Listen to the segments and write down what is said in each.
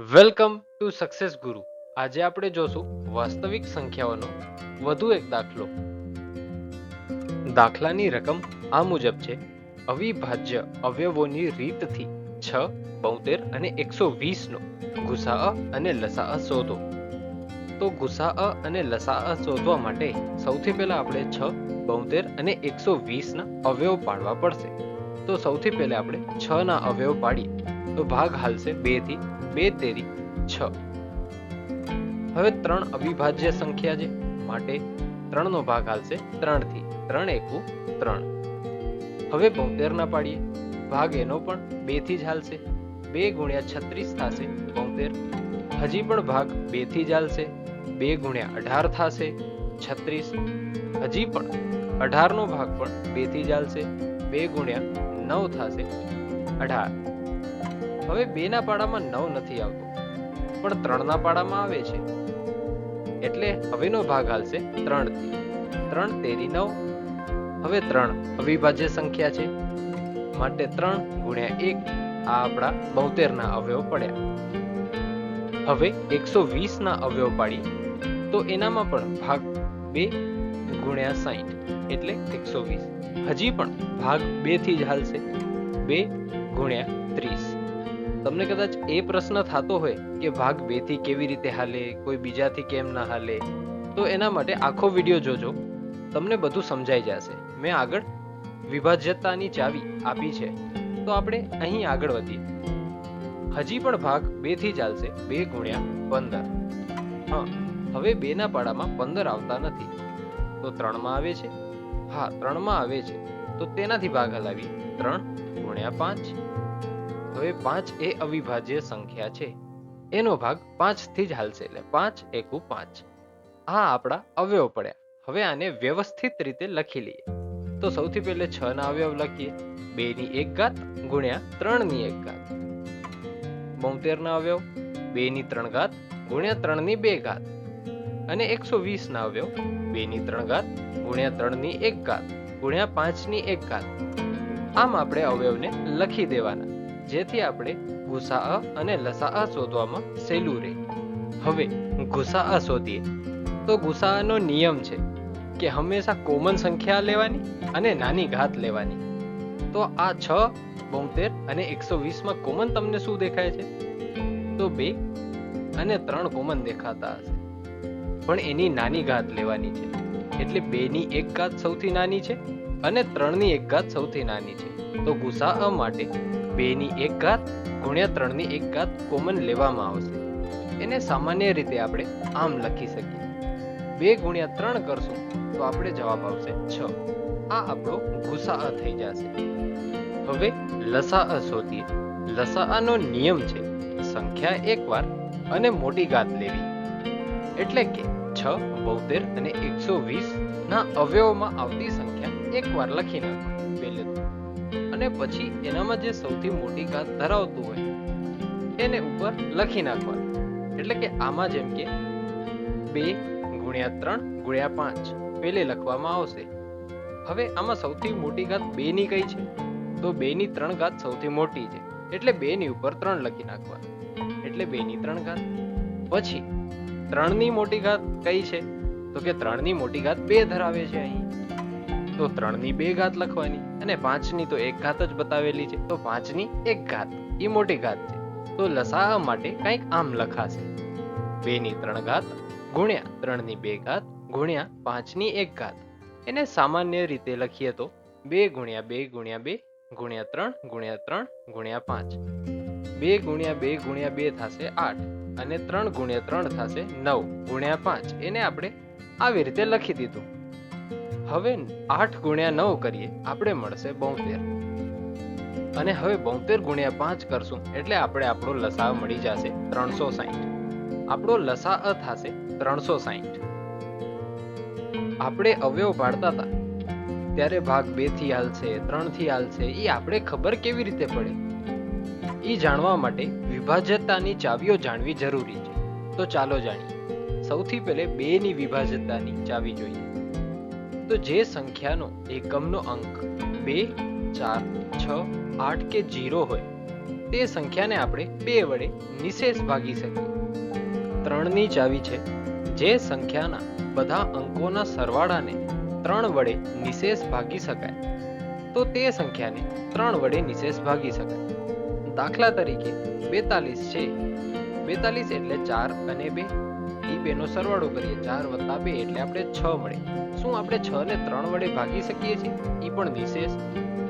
Welcome to success ગુરુ. આજે આપણે જોશું વાસ્તવિક સંખ્યાઓનો વધુ એક દાખલો. દાખલાની રકમ આ મુજબ છે. અવિભાજ્ય અવયવોની રીતથી છ, બોતેર અને એકસો વીસનો ગુસાઅ અને લસાઅ શોધો. તો ગુસાઅ અને લસાઅ શોધવા માટે સૌથી પહેલા આપણે છ, બોતેર અને એકસો વીસના અવયવ પાડવા પડશે. તો સૌથી પહેલા આપણે છ ના અવયવ પાડીએ. તો ભાગ હાલશે બેથી બે તેરી છ. હવે ત્રણ અવિભાજ્ય સંખ્યા છે. માટે ત્રણનો ભાગ હાલશે ત્રણથી ત્રણ એકુ ત્રણ. હવે બોતેર ના પાડીએ. ભાગ એનો પણ બેથી જ હાલશે. બે ગુણ્યા છત્રીસ થશે બોતેર. હજી પણ ભાગ બેથી જ હાલશે. બે ગુણ્યા અઢાર થશે છત્રીસ. હજી પણ અઢાર નો ભાગ પણ બેથી જ હાલશે. બે ગુણ્યા નવ થશે અઢાર. હવે બે ના પાડામાં નવ નથી આવતો, પણ ત્રણ ના પાડામાં આવે છે. એટલે હવેનો ભાગ હાલશે ત્રણથી. ત્રણ તેરી નવ, હવે ત્રણ અવિભાજ્ય સંખ્યા છે. માટે ત્રણ ગુણ્યા એક આ આપણા બોતેરના અવયવ પડ્યા. હવે એકસો વીસ ના અવયવ પાડી તો એનામાં પણ ભાગ બે ગુણ્યા સાઈઠ, એટલે એકસો વીસ. હજી પણ ભાગ બેથી જ હાલશે, બે ગુણ્યા ત્રીસ. તમને કદાચ એ પ્રશ્ન થતો હોય કે ભાગ બેથી કેવી રીતે હાલે, કોઈ બીજાથી કેમ ના હાલે, તો એના માટે આખો વીડિયો જોજો. તમને બધું સમજાઈ જશે. મેં આગળ વિભાજ્યતાની ચાવી આપી છે. તો આપણે અહીં આગળ વધીએ. હજી પણ ભાગ બેથી ચાલશે, બે ગુણ્યા પંદર. હા, હવે બે ના પાડામાં પંદર આવતા નથી. તો ત્રણમાં આવે છે? હા, ત્રણમાં આવે છે. તો તેનાથી ભાગ હલાવી ત્રણ ગુણ્યા પાંચ. હવે પાંચ એ અવિભાજ્ય સંખ્યા છે. એનો ભાગ પાંચથી જ હાલશે એટલે પાંચ એકુ પાંચ. આ આપણા અવયવ પડ્યા. હવે આને વ્યવસ્થિત રીતે લખી લઈએ. તો સૌથી પહેલે છ ના અવયવ લખીએ. બે ની એક ઘાત ગુણ્યા ત્રણની એક ઘાત. બોતેર ના અવયવ, બે ની ત્રણ ઘાત ગુણ્યા ત્રણની બે ઘાત. અને એકસો વીસ ના અવયવ, બે ની ત્રણ ઘાત ગુણ્યા ત્રણની એક ઘાત ગુણ્યા પાંચની એક ઘાત. આમ આપણે અવયવને લખી દેવાના. જેથી આપણે ગુસાઅ અને લસાઅ શોધવામાં સહેલું રહે. હવે, ગુસાઅ શોધીએ. તો ગુસાઅનો નિયમ છે કે હંમેશા કોમન સંખ્યા લેવાની અને નાની ઘાત લેવાની. તો આ છ, બોતેર અને એકસો વીસમાં કોમન તમને શું દેખાય છે? તો બે અને ત્રણ કોમન દેખાતા હશે. પણ એની નાની ઘાત લેવાની છે. એટલે બે ની એક ઘાત સૌથી નાની છે અને ત્રણની એક ઘાત સૌથી નાની છે. તો ગુસાઅ માટે બે ની એક ઘાત, ગુણ્યા ત્રણની એક ઘાત કોમન લેવામાં આવશે. એને સામાન્ય રીતે આપણે આમ લખી શકીએ. બે ગુણ્યા ત્રણ કરશું તો આપણે જવાબ આવશે છ. આ આપણો ગુસાઅ થઈ જશે. હવે લસાઅ શોધીએ. લસાઅનો નિયમ છે, સંખ્યા એકવાર અને મોટી ઘાત લેવી. એટલે કે છ, બોતેર અને એકસો વીસ ના અવયવોમાં આવતી સંખ્યા એકવાર લખી તો અને પછી એનામાં જે સૌથી મોટી ઘાત ધરાવતું હોય. એને ઉપર લખી નાખવાનું. એટલે કે આમાં જેમ કે બે ગુણ્યા ત્રણ ગુણ્યા પાંચ પેલે લખવામાં આવશે. હવે આમાં સૌથી મોટી ઘાત બે ની કઈ છે? તો બે ની ત્રણ ઘાત સૌથી મોટી છે. એટલે બે ની ઉપર ત્રણ લખી નાખવા એટલે બે ની ત્રણ ઘાત. પછી ત્રણની મોટી ઘાત કઈ છે? તો કે ત્રણની મોટી ઘાત બે ધરાવે છે અહીં. તો ત્રણની બે ઘાત લખવાની અને પાંચની તો એક ઘાત જ બતાવેલી છે. તો પાંચની એક ઘાત એ મોટી ઘાત છે. તો લસાઅ માટે કંઈક આમ લખાશે. બે ની ત્રણ ઘાત ગુણ્યા ત્રણની બે ઘાત ગુણ્યા પાંચની એક ઘાત. એને સામાન્ય રીતે લખીએ તો બે ગુણ્યા બે ગુણ્યા બે ગુણ્યા ત્રણ ગુણ્યા ત્રણ ગુણ્યા પાંચ. બે ગુણ્યા બે ગુણ્યા બે થશે આઠ અને ત્રણ ગુણ્યા ત્રણ થશે નવ ગુણ્યા પાંચ. એને આપણે આવી રીતે લખી દીધું. હવે આઠ ગુણ્યા નવ કરીએ, આપણે મળશે બોતેર. અને હવે બોતેર ગુણ્યા પાંચ કરશું, એટલે આપણે આપણો લસાઅ મળી જશે ત્રણસો સાહીઠ આપણો લસાઅ થશે ત્રણસો સાહીઠ આપણે અવયવ પાડતા હતા. ત્યારે ભાગ બેથી હાલશે, ત્રણથી હાલશે એ આપણે ખબર કેવી રીતે પડે? એ જાણવા માટે વિભાજ્યતાની ચાવીઓ જાણવી જરૂરી છે. તો ચાલો જાણીએ. સૌથી પહેલે બે ની વિભાજ્યતાની ચાવી જોઈએ. તો જે સંખ્યાનો એકમનો અંક બે, ચાર, છ, આઠ કે જીરો હોય, તે સંખ્યાને આપણે બે વડે નિશેષ ભાગી શકીએ. ત્રણની ચાવી છે, જે સંખ્યાના બધા અંકોના સરવાળાને ત્રણ વડે નિશેષ ભાગી શકાય. તો તે સંખ્યાને ત્રણ વડે નિશેષ ભાગી શકાય. દાખલા તરીકે બેતાલીસ છે. બેતાલીસ એટલે ચાર અને બે. એ બેનો સરવાળો કરીએ, ચાર વત્તા બે એટલે આપણે છ મળે. શું આપણે છ ને ત્રણ વડે ભાગી શકીએ છીએ? એ પણ વિશેષ.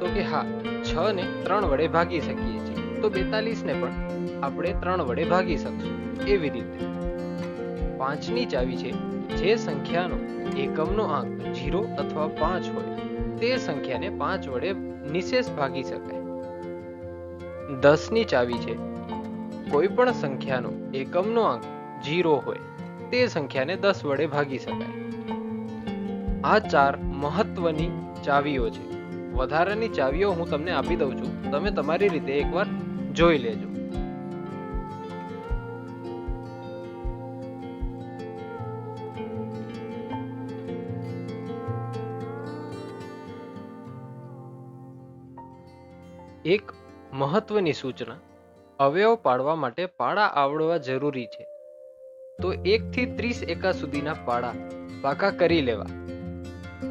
તો કે હા, છ ને ત્રણ વડે ભાગી શકીએ છીએ. તો બેતાલીસ ને પણ આપણે ત્રણ વડે ભાગી શકશું. એવી રીતે. પાંચની ચાવી છે, જે સંખ્યાનો એકમનો આંક જીરો અથવા પાંચ હોય, તે સંખ્યાને પાંચ વડે નિશેષ ભાગી શકાય. દસની ચાવી છે કોઈ પણ સંખ્યાનો એકમનો આંક જીરો હોય, તે સંખ્યાને દસ વડે ભાગી શકાય. આ ચાર મહત્વની ચાવીઓ છે. વધારાની ચાવીઓ હું તમને આપી દઉં છું. તમે તમારી રીતે એકવાર જોઈ લેજો. એક મહત્વની સૂચના. અવયવ પાડવા માટે પાડા આવડવા જરૂરી છે. તો એક થી ત્રીસ એકા સુધીના પાડા પાકા કરી લેવા.